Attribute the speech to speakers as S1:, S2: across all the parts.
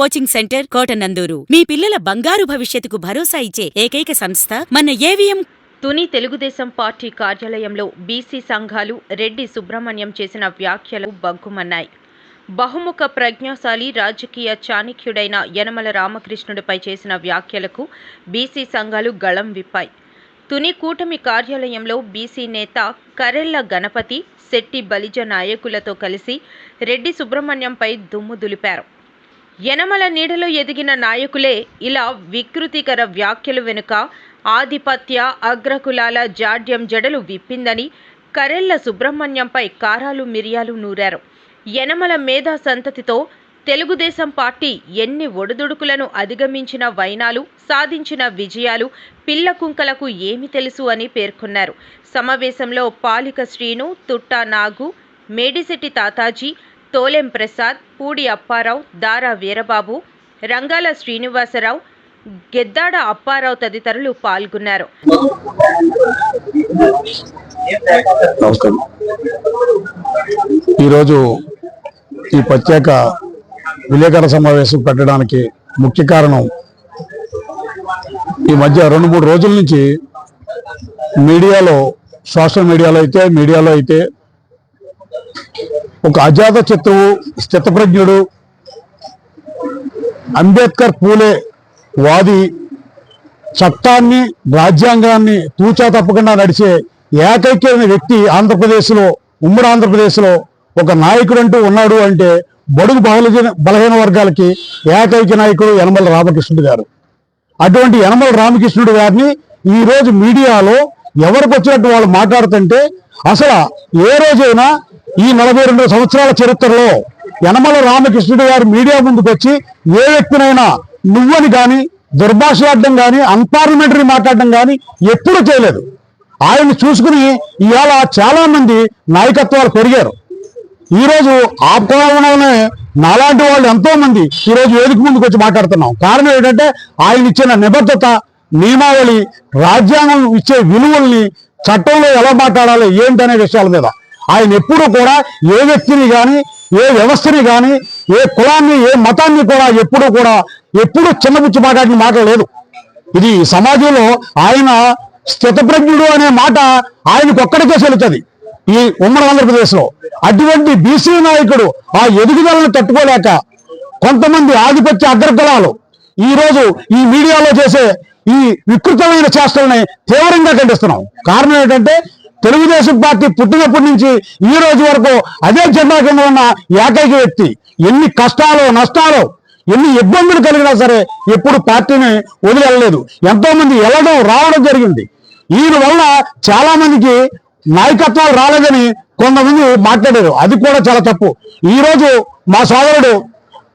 S1: Coaching centre Kotananduru. మీ పిల్లల బంగారు భవిష్యత్తుకు భరోసా ఇచ్చే ఏకైక సంస్థ మన ఏవిఎం
S2: తుని తెలుగుదేశం పార్టీ కార్యాలయంలో బీసీ సంఘాలు రెడ్డి సుబ్రహ్మణ్యం చేసిన వ్యాఖ్యలు బగ్గుమన్నాయి. బహుముఖ ప్రజ్ఞాశాలి రాజకీయ చాణిక్యుడైన యనమల రామకృష్ణుడిపై చేసిన వ్యాఖ్యలకు బీసీ సంఘాలు గళం విప్పాయి. తుని కూటమి కార్యాలయంలో బీసీ నేత కరెళ్ళ గణపతి శెట్టి బలిజ నాయకులతో కలిసి రెడ్డి సుబ్రహ్మణ్యంపై దుమ్ము దులిపారు. యనమల నీడలో ఎదిగిన నాయకులే ఇలా వికృతికర వ్యాఖ్యలు వెనుక ఆధిపత్య అగ్రకులాల జాడ్యం జడలు విప్పిందని కరెళ్ళ సుబ్రహ్మణ్యంపై కారాలు మిరియాలు నూరారు. యనమల మేధా సంతతితో తెలుగుదేశం పార్టీ ఎన్ని ఒడిదుడుకులను అధిగమించిన వైనాలు సాధించిన విజయాలు పిల్ల కుంకలకు ఏమి తెలుసు అని పేర్కొన్నారు. సమావేశంలో పాలిక శ్రీను తుట్టా నాగు మేడిశెట్టి తాతాజీ తోలెం ప్రసాద్ పూడి అప్పారావు దారా వీరబాబు రంగాల శ్రీనివాసరావు గెద్దాడ అప్పారావు తదితరులు పాల్గొన్నారు.
S3: ఈరోజు ఈ ప్రత్యేక విలేకరుల సమావేశం పెట్టడానికి ముఖ్య కారణం ఈ మధ్య రెండు మూడు రోజుల నుంచి మీడియాలో సోషల్ మీడియాలో అయితే మీడియాలో అయితే ఒక అజాత చిత్తువు స్థితప్రజ్ఞుడు అంబేద్కర్ పూలే వాది చట్టాన్ని రాజ్యాంగాన్ని తూచా తప్పకుండా నడిచే ఏకైక్యమైన వ్యక్తి ఆంధ్రప్రదేశ్లో ఉమ్మడి ఆంధ్రప్రదేశ్లో ఒక నాయకుడు అంటూ ఉన్నాడు అంటే బడుగు బలహీన బలహీన వర్గాలకి ఏకైక నాయకుడు యనమల రామకృష్ణుడు గారు. అటువంటి యనమల రామకృష్ణుడు గారిని ఈ రోజు మీడియాలో ఎవరికి వచ్చినట్టు వాళ్ళు మాట్లాడుతుంటే అసలు ఏ రోజైనా ఈ నలభై రెండు సంవత్సరాల చరిత్రలో యనమల రామకృష్ణుడు గారు మీడియా ముందుకు వచ్చి ఏ వ్యక్తినైనా నువ్వని కానీ దుర్భాషలాడడం కానీ అన్పార్లమెంటరీ మాట్లాడడం కానీ ఎప్పుడూ చేయలేదు. ఆయన చూసుకుని ఇవాళ చాలా మంది నాయకత్వాలు పెరిగారు ఈరోజు ఆ కోణంలోనే నాలాంటి వాళ్ళు ఎంతో మంది ఈ రోజు వేదిక ముందుకు వచ్చి మాట్లాడుతున్నాం. కారణం ఏంటంటే ఆయన ఇచ్చిన నిబద్ధత నియమావళి రాజ్యాంగం ఇచ్చే విలువల్ని చట్టంలో ఎలా మాట్లాడాలి ఏంటనే విషయాల మీద ఆయన ఎప్పుడూ కూడా ఏ వ్యక్తిని కానీ ఏ వ్యవస్థని కానీ ఏ కులాన్ని ఏ మతాన్ని కూడా ఎప్పుడూ కూడా ఎప్పుడూ చిన్నపుచ్చి మాట్లాడిన మాట లేదు. ఇది సమాజంలో ఆయన స్థితప్రజ్ఞుడు అనే మాట ఆయనకు ఒక్కడికే చెల్లుతుంది. ఈ ఉమ్మడి ఆంధ్రప్రదేశ్లో అటువంటి బీసీ నాయకుడు ఆ ఎదుగుదలను తట్టుకోలేక కొంతమంది ఆధిపత్య అగ్రకులాలు ఈ రోజు ఈ మీడియాలో చేసే ఈ వికృతమైన చేష్టల్ని తీవ్రంగా ఖండిస్తున్నాం. కారణం ఏంటంటే తెలుగుదేశం పార్టీ పుట్టినప్పటి నుంచి ఈ రోజు వరకు అదే జెండా కింద ఉన్న ఏకైక వ్యక్తి. ఎన్ని కష్టాలు నష్టాలు ఎన్ని ఇబ్బందులు కలిగినా సరే ఎప్పుడు పార్టీని వదిలేలేదు ఎంతో మంది వెళ్ళడం రావడం జరిగింది. ఈయన వల్ల చాలా మందికి నాయకత్వాలు రాలేదని కొంతమంది మాట్లాడారు. అది కూడా చాలా తప్పు. ఈ రోజు మా సోదరుడు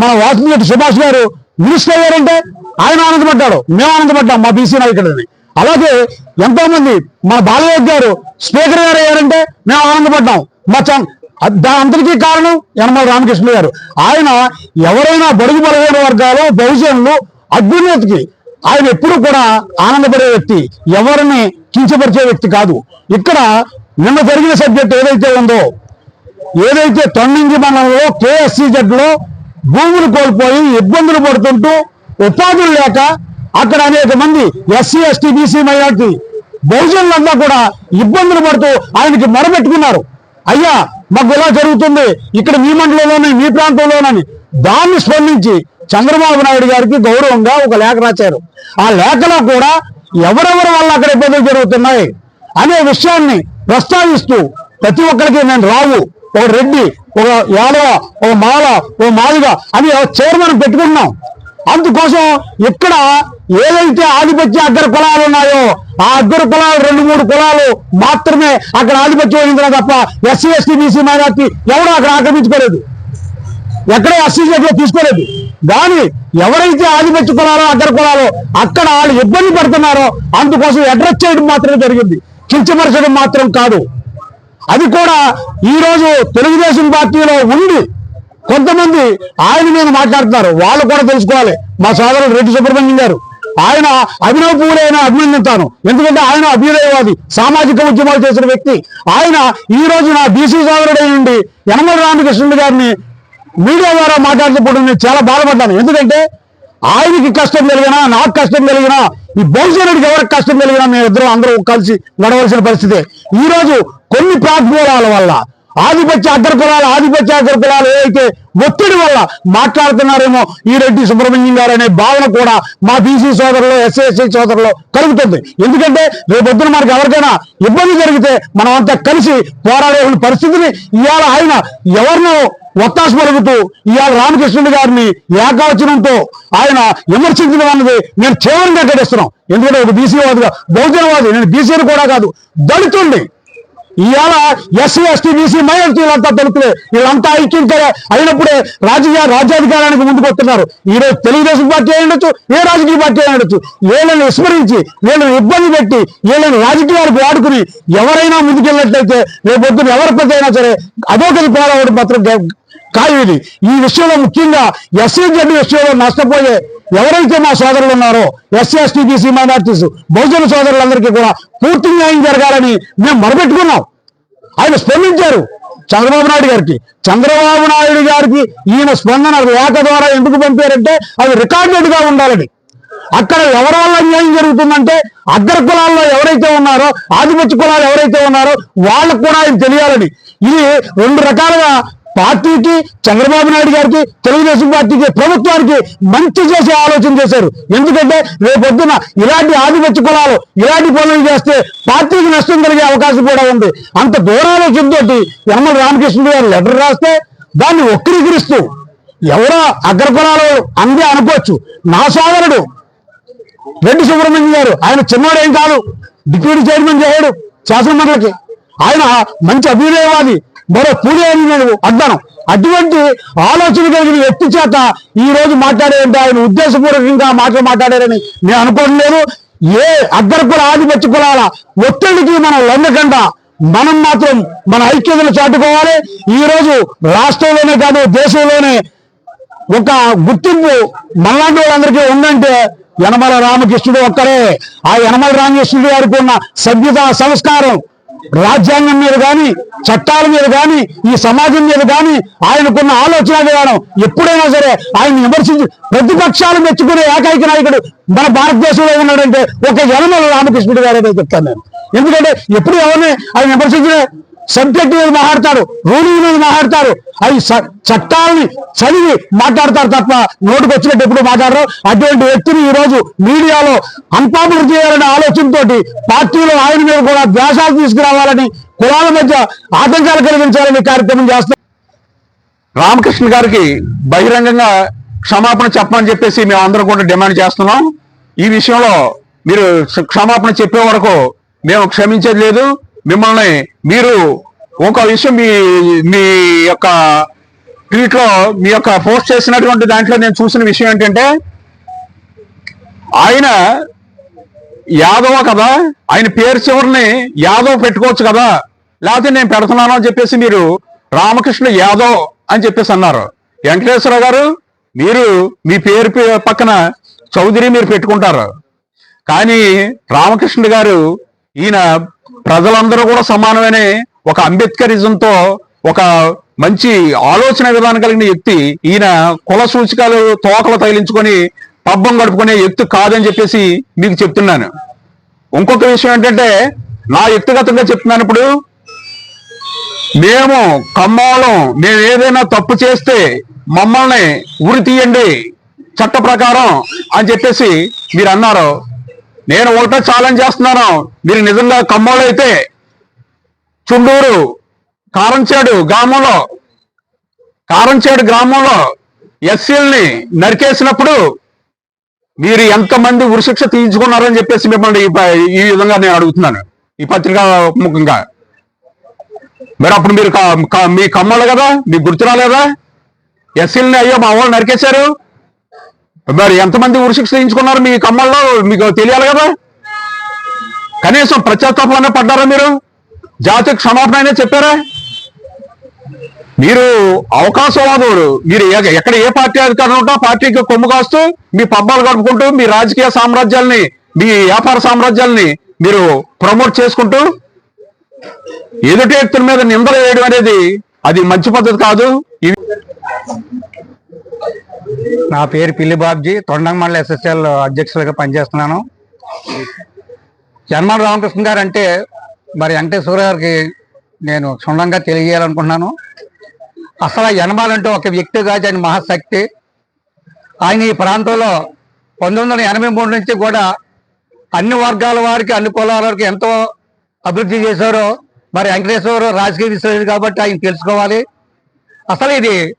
S3: మన వాసిరెడ్డి సుభాష్ గారు మినిస్టర్ అయ్యారంటే ఆయన ఆనందపడ్డాడు. మేము ఆనందపడ్డాం మా బీసీ నాయకుడిని అలాగే ఎంతో మంది మన బాలయ్య గారు స్పీకర్ గారు అయ్యారంటే మేము ఆనందపడ్డాం. మా అందరికీ కారణం యనమల రామకృష్ణ గారు. ఆయన ఎవరైనా బడుగు బలహీన వర్గాలు బహుజనులు అభ్యున్నతికి ఆయన ఎప్పుడు కూడా ఆనందపడే వ్యక్తి ఎవరిని కించపరిచే వ్యక్తి కాదు. ఇక్కడ నిన్న జరిగిన సబ్జెక్ట్ ఏదైతే ఉందో ఏదైతే తొమ్మిది మండలంలో కేఎస్సీ జడ్లో భూములు కోల్పోయి ఇబ్బందులు పడుతుంటూ ఉపాధులు లేక అక్కడ అనేక మంది ఎస్సీ ఎస్టీ బీసీ మైనార్టీ బహుజనులంతా కూడా ఇబ్బందులు పడుతూ ఆయనకి మొరబెట్టుకున్నారు. అయ్యా మాకు ఇలా జరుగుతుంది. ఇక్కడ మీ మండలంలోనే మీ ప్రాంతంలోనని దాన్ని స్పందించి చంద్రబాబు నాయుడు గారికి గౌరవంగా ఒక లేఖ రాశారు. ఆ లేఖలో కూడా ఎవరెవరి వల్ల అక్కడ ఇబ్బందులు జరుగుతున్నాయి అనే విషయాన్ని ప్రస్తావిస్తూ ప్రతి ఒక్కరికి నేను రావు ఒక రెడ్డి ఒక యాదవ ఒక మాల ఒక మాదిగ అని చైర్మన్ పెట్టుకున్నాం. అందుకోసం ఇక్కడ ఏదైతే ఆధిపత్య అగ్ర కులాలు ఉన్నాయో ఆ అగ్ర కులాలు రెండు మూడు కులాలు మాత్రమే అక్కడ ఆధిపత్యం వహించిన తప్ప ఎస్సీ ఎస్టీ బీసీ మైనార్టీ ఎవరు అక్కడ ఆక్రమించుకోలేదు. ఎక్కడ అసీజెట్లో తీసుకోలేదు. కానీ ఎవరైతే ఆధిపత్య కులాలో అగ్ర కులాలో అక్కడ వాళ్ళు ఇబ్బంది పడుతున్నారో అందుకోసం అడ్రస్ చేయడం మాత్రమే జరిగింది. కించపరచడం మాత్రం కాదు. అది కూడా ఈ రోజు తెలుగుదేశం పార్టీలో ఉండి కొంతమంది ఆయన మీద మాట్లాడుతున్నారు. వాళ్ళు కూడా తెలుసుకోవాలి. మా సోదరుడు రెడ్డి సుబ్రహ్మణ్యం గారు. ఆయన అభినవ పూలైన అభినందిస్తాను ఎందుకంటే ఆయన అభ్యుదయవాది సామాజిక ఉద్యమాలు చేసిన వ్యక్తి. ఆయన ఈ రోజు నా బీసీ సోదరుడై నుండి యనమల రామకృష్ణుడు గారిని మీడియా ద్వారా మాట్లాడుతున్నప్పుడు నేను చాలా బాధపడ్డాను. ఎందుకంటే ఆయనకి కష్టం కలిగినా నాకు కష్టం కలిగినా ఈ భవిష్యత్తుడికి ఎవరికి కష్టం కలిగినా మేము ఇద్దరం అందరూ కలిసి నడవలసిన పరిస్థితి. ఈ రోజు కొన్ని ప్రాతిమూలాల వల్ల ఆధిపత్య అగ్రకులాలు ఆధిపత్య అగ్రకులాలు ఏవైతే ఒత్తిడి వల్ల మాట్లాడుతున్నారేమో ఈ రెడ్డి సుబ్రహ్మణ్యం గారు అనే భావన కూడా మా బీసీ సోదరులు ఎస్ఏఎస్ఐ సోదరులు కలుగుతుంది. ఎందుకంటే రేపొద్దున మనకు ఎవరికైనా ఇబ్బంది జరిగితే మనం అంతా కలిసి పోరాడే పరిస్థితిని ఇవాళ ఆయన ఎవరినో ఒత్తాసు పలుకుతూ ఇవాళ రామకృష్ణుడు గారిని ఏకవచనంతో ఆయన విమర్శించడం అన్నది నేను తీవ్రంగా గడిస్తున్నాం ఎందుకంటే ఒక బీసీ వాదిగా బహుజనవాది నేను బీసీని కూడా కాదు దళితుడిని ఇవాళ ఎస్సీ ఎస్టీ బీసీ మైనార్టీలంతా దళితులే వీళ్ళంతా ఐక్యంగా అయినప్పుడే రాజకీయ రాజ్యాధికారానికి ముందుకు వస్తున్నారు. ఈరోజు తెలుగుదేశం పార్టీ అయి ఉండొచ్చు ఏ రాజకీయ పార్టీ అయి ఉండొచ్చు. వీళ్ళని విస్మరించి వీళ్ళని ఇబ్బంది పెట్టి వీళ్ళని రాజకీయాలకు వాడుకుని ఎవరైనా ముందుకెళ్ళినట్లయితే రేపొద్దున ఎవరి ప్రతి అయినా సరే అదొకటి పోరాడడం మాత్రం గే- ఖాయం ఇది. ఈ విషయంలో ముఖ్యంగా ఎస్సీ జడ్డు విషయంలో నష్టపోయే ఎవరైతే మా సోదరులు ఉన్నారో ఎస్సీ ఎస్టీ బీసీ మైనార్టీస్ బహుజన సోదరులందరికీ కూడా పూర్తి న్యాయం జరగాలని మేము మొరబెట్టుకున్నాం ఆయన స్పందించారు చంద్రబాబు నాయుడు గారికి. చంద్రబాబు నాయుడు గారికి ఈయన స్పందన లేఖ ద్వారా ఎందుకు పంపారంటే అది రికార్డెడ్గా ఉండాలని. అక్కడ ఎవరి వల్ల న్యాయం జరుగుతుందంటే అగ్ర కులాల్లో ఎవరైతే ఉన్నారో ఆదిపత్య కులాలు ఎవరైతే ఉన్నారో వాళ్ళకు కూడా ఆయన తెలియాలని. ఇది రెండు రకాలుగా పార్టీకి చంద్రబాబు నాయుడు గారికి తెలుగుదేశం పార్టీకి ప్రభుత్వానికి మంచి చేసే ఆలోచన చేశారు. ఎందుకంటే రేపొద్దున ఇలాంటి ఆధిపత్య కులాలు ఇలాంటి పనులు చేస్తే పార్టీకి నష్టం కలిగే అవకాశం కూడా ఉంది. అంత దూరాలోచనతోటి యనమల రామకృష్ణుడు గారు లెటర్ రాస్తే దాన్ని వక్రీకరిస్తూ ఎవరో అగ్ర కులాలు అందే అనుకోవచ్చు. నా సోదరుడు రెడ్డి సుబ్రహ్మణ్యం గారు ఆయన చిన్నవాడు ఏం కాదు డిప్యూటీ చైర్మన్ చేయడు శాసనమండలికి. ఆయన మంచి అభ్యుదయవాది మరో పూజ అని నేను అడ్డాను అటువంటి ఆలోచన కలిగిన వ్యక్తి చేత ఈ రోజు మాట్లాడేంటే ఆయన ఉద్దేశపూర్వకంగా మాటలు మాట్లాడారని నేను అనుకోవడం లేదు ఏ అగ్రకుల ఆధిపత్య కులాల ఒత్తిడికి మనం లొంగకుండా మనం మాత్రం మన ఐక్యతను చాటుకోవాలి. ఈ రోజు రాష్ట్రంలోనే కాదు దేశంలోనే ఒక గుర్తింపు మనలాంటి వాళ్ళందరికీ ఉందంటే యనమల రామకృష్ణుడు ఒక్కరే. ఆ యనమల రామకృష్ణుడు గారికి ఉన్న సభ్యత సంస్కారం రాజ్యాంగం మీద కానీ చట్టాల మీద కానీ ఈ సమాజం మీద కానీ ఆయనకున్న ఆలోచన విధానం ఎప్పుడైనా సరే ఆయన విమర్శించి ప్రతిపక్షాలు మెచ్చుకునే ఏకైక నాయకుడు మన భారతదేశంలో ఉన్నాడంటే ఒక యనమల రామకృష్ణుడు గారే చెప్తాను నేను. ఎందుకంటే ఎప్పుడు ఎవరిని ఆయన విమర్శించిన సబ్జెక్ట్ మీద మాట్లాడతారు రూలింగ్ మీద మాట్లాడతారు. అవి చట్టాలని చదివి మాట్లాడతారు తప్ప నోటుకు వచ్చినట్టు ఎప్పుడు మాట్లాడరు. అటువంటి వ్యక్తిని ఈ రోజు మీడియాలో అన్పాపులర్ చేయాలనే ఆలోచనతోటి పార్టీలో ఆయన మీద కూడా ద్వేషాలు తీసుకురావాలని కులాల మధ్య ఆటంకాలు కలిగించాలని కార్యక్రమం చేస్తారు రామకృష్ణ గారికి బహిరంగంగా క్షమాపణ చెప్పమని చెప్పేసి మేము అందరం కూడా డిమాండ్ చేస్తున్నాం. ఈ విషయంలో మీరు క్షమాపణ చెప్పే వరకు మేము క్షమించేది లేదు. మిమ్మల్ని మీరు ఒక విషయం మీ మీ యొక్క ట్వీట్లో మీ యొక్క పోస్ట్ చేసినటువంటి దాంట్లో నేను చూసిన విషయం ఏంటంటే ఆయన యాదవ కదా ఆయన పేరు చివరిని యాదవ్ పెట్టుకోవచ్చు కదా లేకపోతే నేను పెడుతున్నాను అని చెప్పేసి మీరు రామకృష్ణ యాదవ్ అని చెప్పేసి అన్నారు. వెంకటేశ్వర గారు మీరు మీ పేరు పక్కన చౌదరి మీరు పెట్టుకుంటారు. కానీ రామకృష్ణ గారు ఈయన ప్రజలందరూ కూడా సమానమైన ఒక అంబేద్కరిజంతో ఒక మంచి ఆలోచన విధానం కలిగిన వ్యక్తి. ఈయన కుల సూచికలు తోకలు తగిలించుకొని పబ్బం గడుపుకునే వ్యక్తి కాదని చెప్పేసి మీకు చెప్తున్నాను. ఇంకొక విషయం ఏంటంటే నా వ్యక్తిగతంగా చెప్తున్నాను ఇప్పుడు. మేము కమ్మాలం మేము ఏదైనా తప్పు చేస్తే మమ్మల్ని ఉరి తీయండి చట్ట ప్రకారం అని చెప్పేసి మీరు అన్నారు. నేను ఒకటే ఛాలెంజ్ చేస్తున్నాను. మీరు నిజంగా కమ్మోళ్ళు అయితే చుండూరు కారంచేడు గ్రామంలో కారంచేడు గ్రామంలో ఎస్సీల్ని నరికేసినప్పుడు మీరు ఎంతమంది ఉరిశిక్ష తీయించుకున్నారని చెప్పేసి మిమ్మల్ని ఈ ఈ విధంగా నేను అడుగుతున్నాను. ఈ పత్రిక ముఖంగా మరి అప్పుడు మీరు మీ కమ్మలు కదా? మీకు గుర్తు రాలేదా ఎస్సీలని అయ్యో మా వాళ్ళు నరికేశారు. మరి ఎంతమంది ఉరిశిక్ష చేయించుకున్నారు మీ కమ్మల్లో? మీకు తెలియాలి కదా? కనీసం ప్రత్యేకతలోనే పడ్డారా మీరు? జాతికి క్షమాపణ అయినా చెప్పారా? మీరు అవకాశవాదులు. మీరు ఎక్కడ ఏ పార్టీ అధికారంలో ఉంటా పార్టీకి కొమ్ము కాస్తూ మీ పబ్బాలు గడుపుకుంటూ మీ రాజకీయ సామ్రాజ్యాల్ని మీ వ్యాపార సామ్రాజ్యాల్ని మీరు ప్రమోట్ చేసుకుంటూ ఎదుటి వ్యక్తుల మీద నిందలు వేయడం అనేది అది మంచి పద్ధతి కాదు. ఇవి
S4: నా పేరు పిల్లి బాబ్జీ. తొండంగ మండల ఎస్ఎస్ఎల్ అధ్యక్షులుగా పనిచేస్తున్నాను. జన్మల రామకృష్ణ గారు అంటే మరి వెంకటేశ్వర గారికి నేను క్షుణ్ణంగా తెలియజేయాలనుకుంటున్నాను. అసలు యనమాలంటే ఒక వ్యక్తి కాదు ఆయన మహాశక్తి. ఆయన ఈ ప్రాంతంలో పంతొమ్మిది వందల ఎనభై మూడు నుంచి కూడా అన్ని వర్గాల వారికి అన్ని కులాల వారికి ఎంతో అభివృద్ధి చేశారో. మరి వెంకటేశ్వర రాజకీయ విశ్లేషణ కాబట్టి ఆయన తెలుసుకోవాలి. అసలు ఇది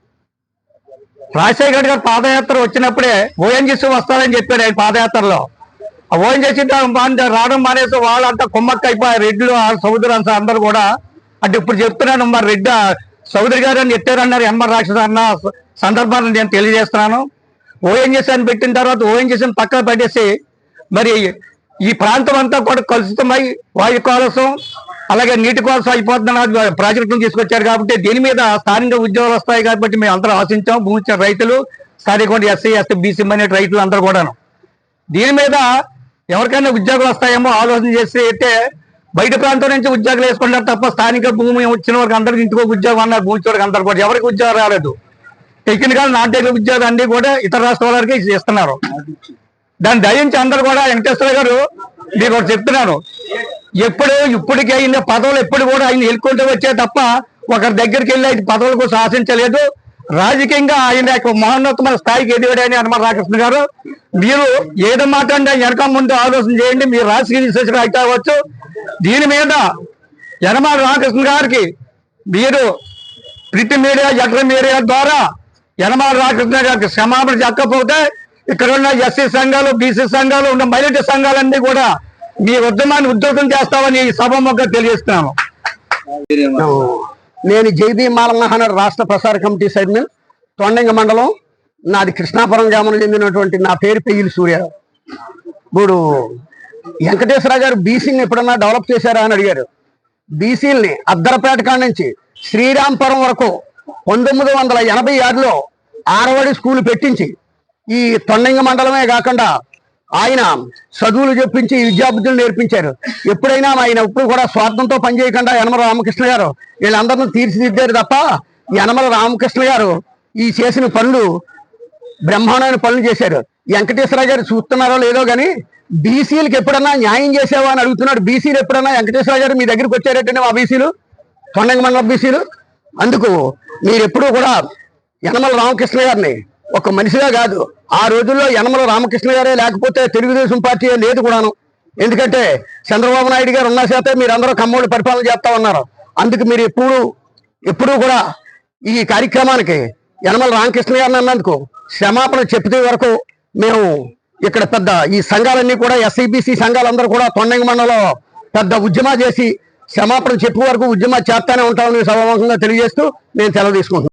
S4: రాజశేఖర్ గారు పాదయాత్ర వచ్చినప్పుడే ఓఎన్జీసీ వస్తారని చెప్పాడు ఆయన పాదయాత్రలో. ఓఎన్జీసీ రావడం మానేసి వాళ్ళంతా కుమ్మక్క అయిపోయి రెడ్లు ఆ సౌదరి అంతా అందరు కూడా అంటే ఇప్పుడు చెప్తున్నాను మరి రెడ్డి సౌదరి గారు అని ఎత్తారన్నారు ఎంఆర్ రాక్షస అన్న సందర్భాన్ని నేను తెలియజేస్తున్నాను. ఓఎన్జీసీ అని పెట్టిన తర్వాత ఓఎన్జీసీని పక్కన పెట్టేసి మరి ఈ ప్రాంతం అంతా కూడా కలుషితమై వాయు కాలుష్యం అలాగే నీటి కోసం అయిపోతున్న ప్రాజెక్టును తీసుకొచ్చారు కాబట్టి దీని మీద స్థానిక ఉద్యోగాలు వస్తాయి కాబట్టి మేము అందరూ ఆశించాం. భూమి రైతులు స్థానిక ఎస్సీ ఎస్టీ బీసీ మైనట్ రైతులు అందరూ కూడాను. దీని మీద ఎవరికైనా ఉద్యోగాలు వస్తాయేమో ఆలోచన చేసి అయితే బయట ప్రాంతం నుంచి ఉద్యోగాలు వేసుకుంటారు తప్ప స్థానిక భూమి వచ్చిన వారికి అందరికి ఇంటికి ఉద్యోగం అన్నారు భూమి వారికి అందరు కూడా. ఎవరికి ఉద్యోగం రాలేదు. టెక్నికల్ నాన్ టెక్నికల్ ఉద్యోగాలు అన్ని కూడా ఇతర రాష్ట్రాల వారికి ఇస్తున్నారు దాన్ని దయించి అందరు కూడా వెంకటేశ్వర గారు మీకు చెప్తున్నాను. ఎప్పుడు ఇప్పటికే అయిన పదవులు ఎప్పుడు కూడా ఆయన ఎల్లుకుంటూ వచ్చే తప్ప ఒకరి దగ్గరికి వెళ్ళి ఆయన పదవులకు శాసించలేదు. రాజకీయంగా ఆయన యొక్క మహోన్నతమైన స్థాయికి ఎదిగాడని అనమాట రాకృష్ణ గారు. మీరు ఏదో మాట్లాడి వెనక ముందు ఆలోచన చేయండి మీరు రాజకీయ విశ్లేషణ అయితే అవ్వచ్చు. దీని మీద యనమాల రామకృష్ణ గారికి మీరు ప్రింట్ మీడియా ఎటర్ మీడియా ద్వారా యనమాల రామకృష్ణ గారికి క్షమాపణ చెప్పకపోతే ఇక్కడ ఉన్న ఎస్సీ సంఘాలు బీసీ సంఘాలు ఉన్న మైనార్టీ సంఘాలన్నీ కూడా మీ ఉద్యమాన్ని ఉద్యోగం చేస్తామని ఈ సభముఖంగా తెలియజేస్తున్నాను
S5: నేను జైబీ మాలమహాన రాష్ట్ర ప్రసార కమిటీ చైర్మన్ తొండంగ మండలం నాది కృష్ణాపురం గ్రామం చెందినటువంటి నా పేరు పెయ్యిలి సూర్య. ఇప్పుడు వెంకటేశ్వర గారు బీసీని ఎప్పుడన్నా డెవలప్ చేశారా అని అడిగారు. బీసీల్ని అద్దరపేట కాడ నుంచి శ్రీరాంపురం వరకు పంతొమ్మిది వందల ఎనభై ఆరులో ఆరవడి స్కూల్ పెట్టించి ఈ తొండంగ మండలమే కాకుండా ఆయన చదువులు చెప్పించి విద్యాబుద్ధులు నేర్పించారు. ఎప్పుడైనా ఆయన ఎప్పుడు కూడా స్వార్థంతో పనిచేయకుండా యనమల రామకృష్ణ గారు వీళ్ళందరినీ తీర్చిదిద్దారు తప్ప యనమల రామకృష్ణ గారు ఈ చేసిన పనులు బ్రహ్మాండమైన పనులు చేశారు. వెంకటేశ్వర గారు చూస్తున్నారో లేదో కానీ బీసీలకు ఎప్పుడన్నా న్యాయం చేసావా అని అడుగుతున్నాడు. బీసీలు ఎప్పుడన్నా వెంకటేశ్వర గారు మీ దగ్గరికి వచ్చారటండి మా బీసీలు? తొండంగ మండల బీసీలు? అందుకు మీరు ఎప్పుడూ కూడా యనమల రామకృష్ణ గారిని ఒక మనిషిగా కాదు. ఆ రోజుల్లో యనమల రామకృష్ణ గారే లేకపోతే తెలుగుదేశం పార్టీ లేదు కూడాను. ఎందుకంటే చంద్రబాబు నాయుడు గారు ఉన్న చేతే మీరు అందరూ కమ్మోళ్ళు పరిపాలన చేస్తా ఉన్నారు. అందుకు మీరు ఎప్పుడు ఎప్పుడూ కూడా ఈ కార్యక్రమానికి యనమల రామకృష్ణ గారిని అన్నందుకు క్షమాపణ చెప్పితే వరకు మేము ఇక్కడ పెద్ద ఈ సంఘాలన్నీ కూడా ఎస్ఐబిసి సంఘాలందరూ కూడా తొండంగి మండలంలో పెద్ద ఉద్యమా చేసి క్షమాపణ చెప్పే వరకు ఉద్యమా చేస్తానే ఉంటామని సభాముఖంగా తెలియజేస్తూ నేను సెలవు తీసుకుంటున్నాను